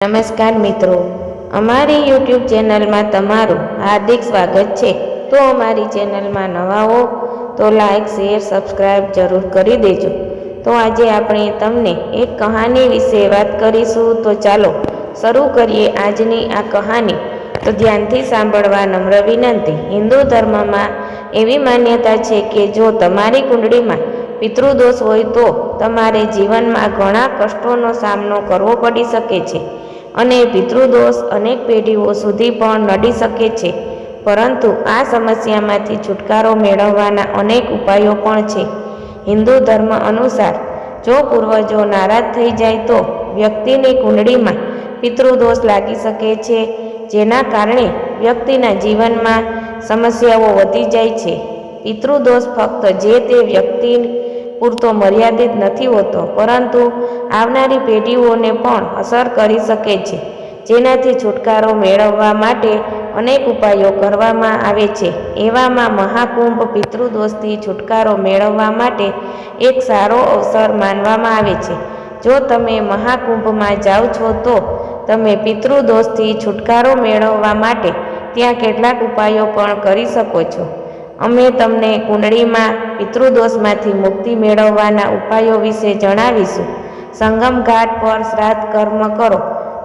નમસ્કાર મિત્રો, અમારી યુટ્યુબ ચેનલમાં તમારું હાર્દિક સ્વાગત છે. તો અમારી ચેનલમાં નવા હો, તો લાઈક શેર સબસ્ક્રાઈબ જરૂર કરી દેજો. તો આજે આપણે તમને એક કહાની વિશે વાત કરીશું. તો ચાલો, શરૂ કરીએ આજની આ કહાની. તો ધ્યાનથી સાંભળવા નમ્ર વિનંતી. હિન્દુ ધર્મમાં એવી માન્યતા છે કે જો તમારી કુંડળીમાં પિતૃદોષ હોય તો તમારે જીવનમાં ઘણા કષ્ટોનો સામનો કરવો પડી શકે છે. અને પિતૃદોષ અનેક પેઢીઓ સુધી પણ નડી શકે છે. પરંતુ આ સમસ્યામાંથી છુટકારો મેળવવાના અનેક ઉપાયો પણ છે. હિન્દુ ધર્મ અનુસાર, જો પૂર્વજો નારાજ થઈ જાય તો વ્યક્તિની કુંડળીમાં પિતૃદોષ લાગી શકે છે, જેના કારણે વ્યક્તિના જીવનમાં સમસ્યાઓ વધી જાય છે. પિતૃદોષ ફક્ત જે તે વ્યક્તિ પૂરતો મર્યાદિત નથી હોતો, પરંતુ આવનારી પેઢીઓને પણ અસર કરી શકે છે. જેનાથી છુટકારો મેળવવા માટે અનેક ઉપાયો કરવામાં આવે છે. એવામાં મહાકુંભ પિતૃદોષથી છુટકારો મેળવવા માટે એક સારો અવસર માનવામાં આવે છે. જો તમે મહાકુંભમાં જાઓ છો તો તમે પિતૃદોષથી છુટકારો મેળવવા માટે ત્યાં કેટલાક ઉપાયો પણ કરી શકો છો. અમે તમને કુંડળીમાં પિતૃદોષમાંથી મુક્તિ મેળવવાના ઉપાયો વિશે જણાવીશું. સંગમ ઘાટ પર શ્રાદ્ધ કર્મ કરો.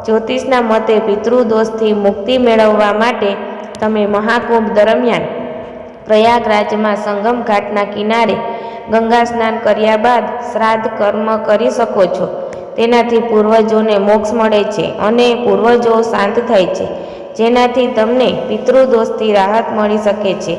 જ્યોતિષના મતે પિતૃદોષથી મુક્તિ મેળવવા માટે તમે મહાકુંભ દરમિયાન પ્રયાગરાજમાં સંગમ ઘાટના કિનારે ગંગા સ્નાન કર્યા બાદ શ્રાદ્ધ કર્મ કરી શકો છો. તેનાથી પૂર્વજોને મોક્ષ મળે છે અને પૂર્વજો શાંત થાય છે. જેનાથી તમને પિતૃદોષથી રાહત મળી શકે છે.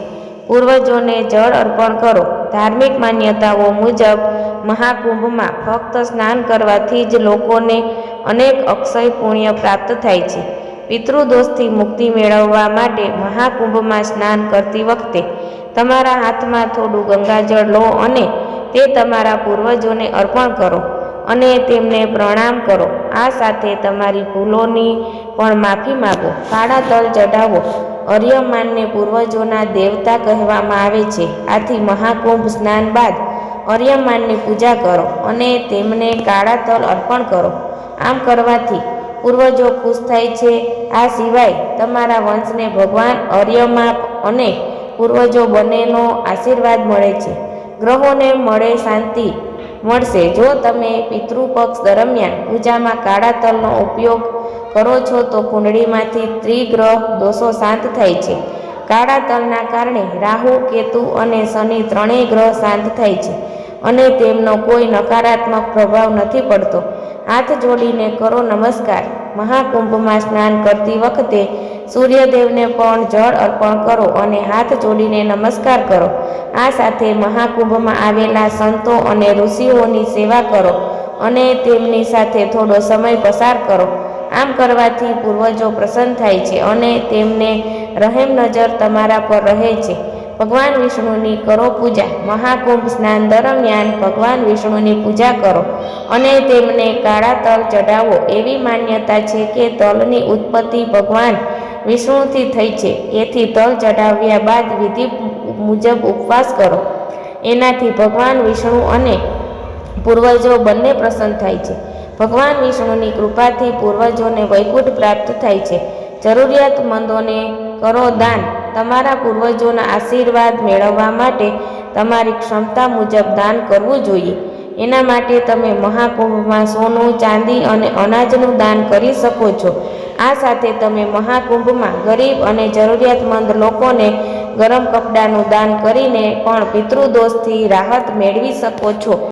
પૂર્વજોને જળ અર્પણ કરો. ધાર્મિક માન્યતાઓ મુજબ મહાકુંભમાં ફક્ત સ્નાન કરવાથી જ લોકોને અનેક અક્ષય પુણ્ય પ્રાપ્ત થાય છે. પિતૃદોષથી મુક્તિ મેળવવા માટે મહાકુંભમાં સ્નાન કરતી વખતે તમારા હાથમાં થોડું ગંગાજળ લો અને તે તમારા પૂર્વજોને અર્પણ કરો અને તેમને પ્રણામ કરો. આ સાથે તમારી ભૂલોની પણ માફી માગો. કાળા તલ ચઢાવો. અર્યમાનને પૂર્વજોના દેવતા કહેવામાં આવે છે. આથી મહાકુંભ સ્નાન બાદ અર્યમાનની પૂજા કરો અને તેમને કાળા તલ અર્પણ કરો. આમ કરવાથી પૂર્વજો ખુશ થાય છે. આ સિવાય તમારા વંશને ભગવાન અર્યમા અને પૂર્વજો બંનેનો આશીર્વાદ મળે છે. ગ્રહોને મળે શાંતિ મળશે. જો તમે પિતૃપક્ષ દરમિયાન પૂજામાં કાળા તલનો ઉપયોગ કરો છો તો કુંડળીમાંથી ત્રિગ્રહ દોષો શાંત થાય છે. કાળા તલના કારણે રાહુ, કેતુ અને શનિ ત્રણેય ગ્રહ શાંત થાય છે અને તેમનો કોઈ નકારાત્મક પ્રભાવ નથી પડતો. હાથ જોડીને કરો નમસ્કાર. મહાકુંભમાં સ્નાન કરતી વખતે સૂર્યદેવને પણ જળ અર્પણ કરો અને હાથ જોડીને નમસ્કાર કરો. આ સાથે મહાકુંભમાં આવેલા સંતો અને ઋષિઓની સેવા કરો અને તેમની સાથે થોડો સમય પસાર કરો. આમ કરવાથી પૂર્વજો પ્રસન્ન થાય છે અને તેમને રહેમ નજર તમારા પર રહે છે. ભગવાન વિષ્ણુની કરો પૂજા. મહાકુંભ સ્નાન દરમિયાન ભગવાન વિષ્ણુની પૂજા કરો અને તેમને કાળા તલ ચઢાવો. એવી માન્યતા છે કે તલની ઉત્પત્તિ ભગવાન વિષ્ણુથી થઈ છે. એથી તલ ચઢાવ્યા બાદ વિધિ મુજબ ઉપવાસ કરો. એનાથી ભગવાન વિષ્ણુ અને પૂર્વજો બંને પ્રસન્ન થાય છે. ભગવાન વિષ્ણુની કૃપાથી પૂર્વજોને વૈકુંઠ પ્રાપ્ત થાય છે. જરૂરિયાતમંદોને કરો દાન. તમારા પૂર્વજોના આશીર્વાદ મેળવવા માટે તમારી ક્ષમતા મુજબ દાન કરવું જોઈએ. એના માટે તમે મહાકુંભમાં સોનું, ચાંદી અને અનાજનું દાન કરી શકો છો. આ સાથે તમે મહાકુંભમાં ગરીબ અને જરૂરિયાતમંદ લોકોને ગરમ કપડાનું દાન કરીને પણ પિતૃદોષથી રાહત મેળવી શકો છો.